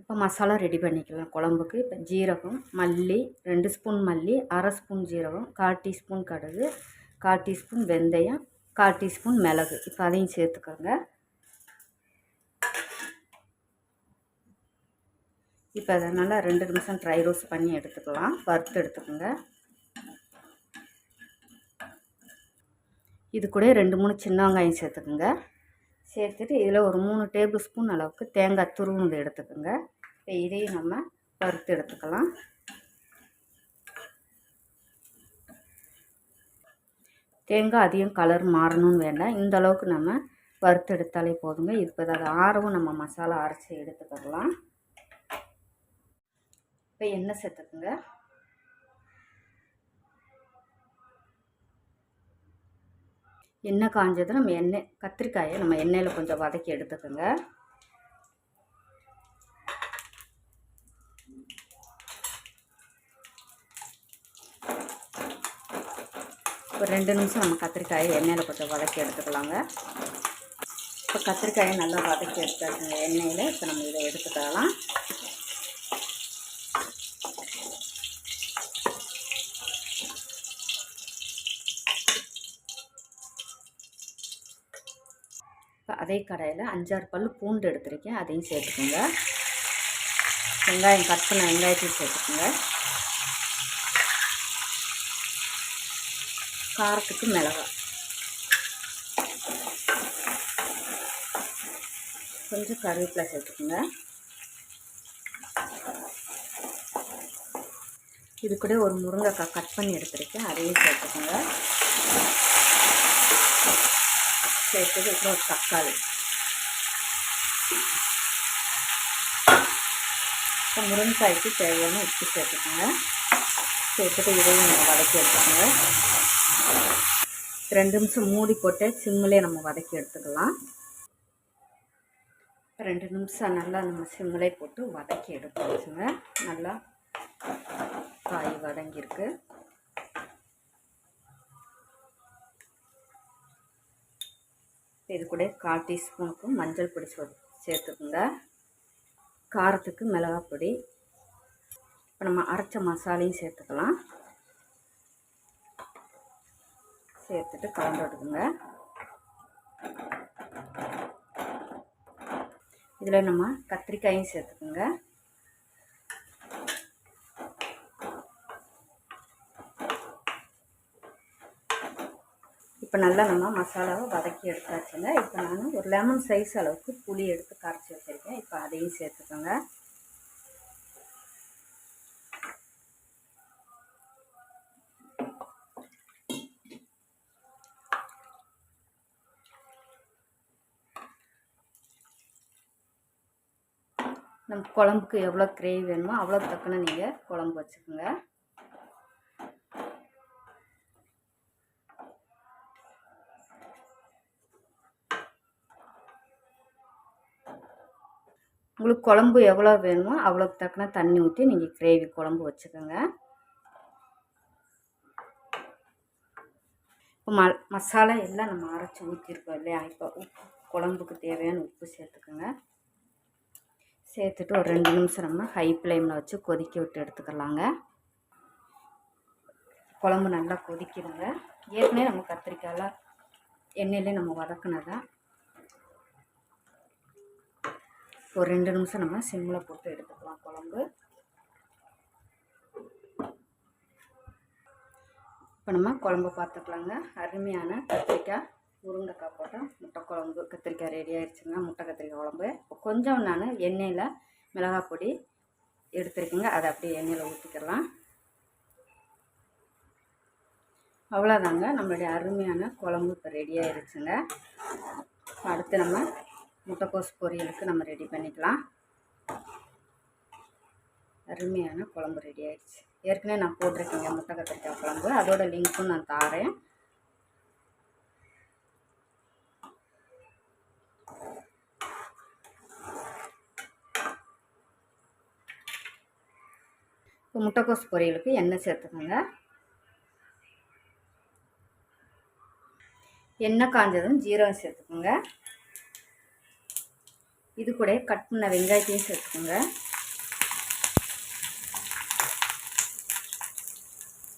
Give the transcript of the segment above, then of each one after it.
இப்போ மசாலா ரெடி பண்ணிக்கலாம். குழம்புக்கு இப்போ ஜீரகம் மல்லி ரெண்டு ஸ்பூன் மல்லி அரை ஸ்பூன் ஜீரகம் கால் டீஸ்பூன் கடுகு கால் டீஸ்பூன் வெந்தயம் கால் டீஸ்பூன் மிளகு. இப்போ அதையும் சேர்த்துக்கோங்க. இப்போ அதை நல்லா ரெண்டு நிமிஷம் ட்ரை ரோஸ்ட் பண்ணி எடுத்துக்கலாம். வறுத்து எடுத்துக்கோங்க. இது கூட ரெண்டு மூணு சின்ன வெங்காயம் சேர்த்துக்குங்க. சேர்த்துட்டு இதில் ஒரு மூணு டேபிள் ஸ்பூன் அளவுக்கு தேங்காய் துருவுனது எடுத்துக்கோங்க. இப்போ இதையும் நம்ம வறுத்து எடுத்துக்கலாம். தேங்காய் அதிகம் கலர் மாறணும்னு வேண்டாம். இந்த அளவுக்கு நம்ம வறுத்து எடுத்தாலே போதுங்க. இப்போ அதை ஆறவும் நம்ம மசாலா அரைச்சி எடுத்துக்கலாம். இப்போ எண்ணெய் சேர்த்துக்குங்க. எண்ணெய் காஞ்சது நம்ம எண்ணெய் கத்திரிக்காயை நம்ம எண்ணெயில் கொஞ்சம் வதக்கி எடுத்துக்கோங்க. ஒரு ரெண்டு நிமிஷம் நம்ம கத்திரிக்காயை எண்ணெயில் கொஞ்சம் வதக்கி எடுத்துக்கலாங்க. இப்போ கத்திரிக்காயை நல்லா வதக்கி எடுத்துக்கோங்க எண்ணெயில். இப்போ நம்ம இதை எடுத்துக்கலாம். அதே கடாயில் அஞ்சாறு பல் பூண்டு எடுத்திருக்கேன். அதையும் சேர்த்துக்கோங்க. வெங்காயம் கட் பண்ண வெங்காயத்தையும் சேர்த்துக்கோங்க. காரத்துக்கு மிளகாய் கொஞ்சம் கருவேப்பிலை சேர்த்துக்கோங்க. இது கூட ஒரு முருங்கைக்காய் கட் பண்ணி எடுத்துருக்கேன். அதையும் சேர்த்துக்கோங்க. சேர்த்தது அப்புறம் ஒரு தக்காளி இப்போ முருங்கைக்காய்க்கு தேவையான உப்பு சேர்த்துக்கோங்க சேர்த்துட்டு இதையும் நம்ம வதக்கி எடுத்துக்கோங்க ரெண்டு நிமிஷம் மூடி போட்டு சிம்மிலே நம்ம வதக்கி எடுத்துக்கலாம் ரெண்டு நிமிஷம் நல்லா நம்ம சிம்மிலே போட்டு வதக்கி எடுத்து வச்சுங்க நல்லா காய் வதங்கியிருக்கு இது கூட கால் டீஸ்பூனுக்கு மஞ்சள் பொடி சேர்த்துக்குங்க. காரத்துக்கு மிளகாய் பொடி. இப்போ நம்ம அரைச்ச மசாலையும் சேர்த்துக்கலாம். சேர்த்துட்டு கலந்து விடுங்க இதில் நம்ம கத்திரிக்காயும் சேர்த்துக்குங்க. இப்போ நல்லா நம்ம மசாலாவை வதக்கி எடுத்தாச்சுங்க. இப்போ நான் ஒரு லெமன் சைஸ் அளவுக்கு புளி எடுத்து கரைச்சி வச்சுருக்கேன். இப்போ அதையும் சேர்த்துக்கோங்க. நம்ம குழம்புக்கு எவ்வளோ கிரேவி வேணுமோ அவ்வளோ தக்கன நீங்கள் குழம்பு வச்சுக்கோங்க. உங்களுக்கு குழம்பு எவ்வளோ வேணுமோ அவ்வளோக்கு தக்கன தண்ணி ஊற்றி நீங்கள் கிரேவி குழம்பு வச்சுக்கோங்க. இப்போ ம மசாலா எல்லாம் நம்ம அரைச்சி ஊற்றிருக்கோம் இல்லையா? இப்போ உப்பு குழம்புக்கு தேவையான உப்பு சேர்த்துக்கோங்க. சேர்த்துட்டு ஒரு ரெண்டு நிமிஷம் நம்ம ஹை ஃப்ளேமில் வச்சு கொதிக்க விட்டு எடுத்துக்கலாங்க. குழம்பு நல்லா கொதிக்குதுங்க. ஏற்கனவே நம்ம கத்திரிக்காயெல்லாம் எண்ணெயிலே நம்ம வதக்குனதான் ஒரு ரெண்டு நிமிஷம் நம்ம சிம்மில் போட்டு எடுத்துக்கலாம் குழம்பு. இப்போ நம்ம குழம்பு பார்த்துக்கலாங்க. அருமையான கத்திரிக்காய் முருங்கைக்காய் போட்டால் முட்டை குழம்பு. கத்திரிக்காய் ரெடி ஆயிடுச்சுங்க முட்டை கத்திரிக்காய் குழம்பு. இப்போ கொஞ்சம் நான் எண்ணெயில் மிளகாய் பொடி எடுத்துருக்கேங்க. அதை அப்படியே எண்ணெயில் ஊற்றிக்கலாம் அவ்வளோதாங்க நம்மளுடைய அருமையான குழம்பு இப்போ ரெடி ஆயிடுச்சுங்க அடுத்து நம்ம முட்டைக்கோஸ் பொரியலுக்கு நம்ம ரெடி பண்ணிக்கலாம். அருமையான குழம்பு ரெடி ஆயிடுச்சு. ஏற்கனவே நான் போட்டிருக்கேங்க முட்டை கத்திரிக்காய் குழம்பு. அதோட லிங்க்கும் நான் தாரேன். இப்போ முட்டைக்கோஸ் பொரியலுக்கு எண்ணெய் சேர்த்துக்கோங்க. எண்ணெய் காஞ்சதும் ஜீரகம் சேர்த்துக்கோங்க. இது கூட கட் பண்ண வெங்காயத்தையும் சேர்த்துக்கோங்க.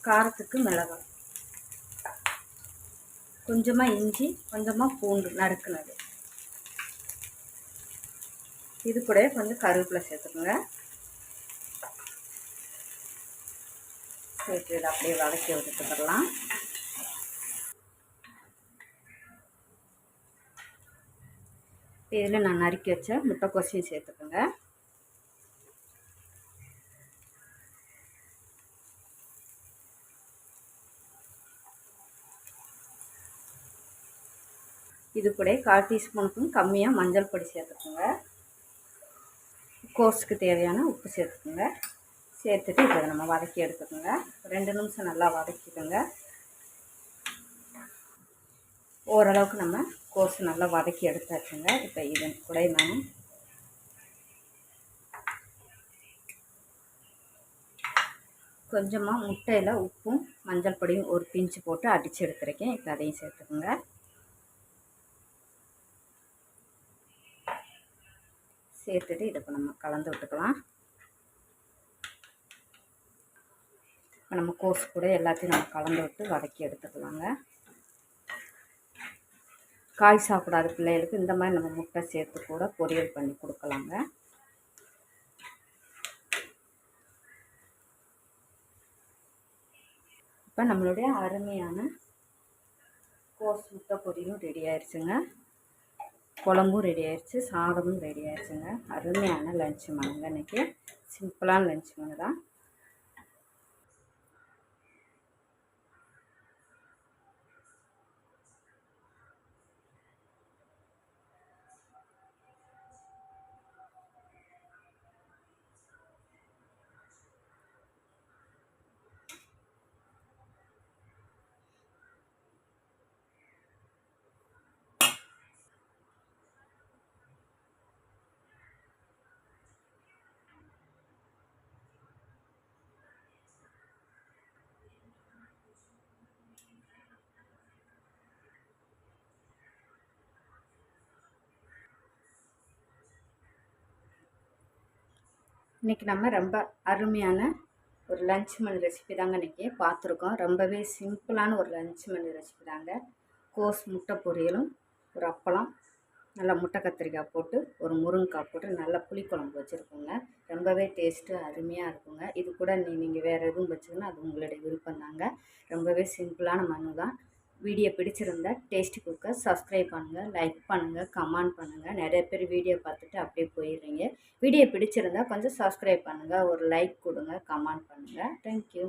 காரத்துக்கு மிளகாய். கொஞ்சமாக இஞ்சி கொஞ்சமாக பூண்டு நறுக்குனது. இது கூட கொஞ்சம் கருவேப்பிலை சேர்த்துக்கோங்க. சேர்த்து இதை அப்படியே வதக்கி விட்டுட்டுக்கலாம் இதில் நான் நறுக்கி வச்ச முட்டைக்கோசையும் சேர்த்துக்கோங்க. இது கூட கால் டீஸ்பூனுக்கும் கம்மியாக மஞ்சள் பொடி சேர்த்துக்கோங்க. கோஸுக்கு தேவையான உப்பு சேர்த்துக்கோங்க. சேர்த்துட்டு இப்போ நம்ம வதக்கி எடுத்துக்கோங்க. ரெண்டு நிமிஷம் நல்லா வதக்கிக்கோங்க. ஓரளவுக்கு நம்ம கோஸ் நல்லா வதக்கி எடுத்தாச்சுங்க. இப்போ இது கூட நான் கொஞ்சமாக முட்டையில் உப்பும் மஞ்சள் பொடியும் ஒரு பிஞ்சு போட்டு அடித்து எடுத்துருக்கேன். இப்போ அதையும் சேர்த்துக்கோங்க. சேர்த்துட்டு இதை இப்போ நம்ம கலந்து விட்டுக்கலாம். இப்போ நம்ம கோஸ் கூட எல்லாத்தையும் நம்ம கலந்து விட்டு வதக்கி எடுத்துக்கலாங்க. காய் சாப்பிடாத பிள்ளைகளுக்கு இந்த மாதிரி நம்ம முட்டை சேர்த்து கூட பொரியல் பண்ணி கொடுக்கலாங்க. இப்போ நம்மளுடைய அருமையான கோஸ் முட்டை பொரியலும் ரெடி ஆயிடுச்சுங்க குழம்பும் ரெடி ஆயிடுச்சு சாதமும் ரெடி ஆயிடுச்சுங்க அருமையான லஞ்சு மனுங்க இன்றைக்கி சிம்பிளான லஞ்சு மனு தான். இன்றைக்கி நம்ம ரொம்ப அருமையான ஒரு லஞ்ச் மணி ரெசிபி தாங்க இன்றைக்கி பார்த்துருக்கோம். ரொம்பவே சிம்பிளான ஒரு லஞ்ச் மணி ரெசிபி தாங்க. கோஸ் முட்டை பொரியலும் ஒரு அப்பளம் நல்லா முட்டை கத்திரிக்காய் போட்டு ஒரு முருங்கைக்காய் போட்டு நல்லா புளிக்குழம்பு வச்சுருக்கோங்க. ரொம்பவே டேஸ்ட்டு அருமையாக இருக்குங்க. இது கூட நீ நீங்கள் வேறு எதுவும் வச்சுக்கணும் அது உங்களுடைய விருப்பம் தாங்க. ரொம்பவே சிம்பிளான மனு தான். வீடியோ பிடிச்சிருந்தா டேஸ்ட் குக்கர் சப்ஸ்கிரைப் பண்ணுங்கள் லைக் பண்ணுங்கள் கமெண்ட் பண்ணுங்கள் நிறைய பேர் வீடியோ பார்த்துட்டு அப்படியே போயிடுறீங்க. வீடியோ பிடிச்சிருந்தா கொஞ்சம் சப்ஸ்கிரைப் பண்ணுங்கள் ஒரு லைக் கொடுங்க கமெண்ட் பண்ணுங்கள் தேங்க்யூ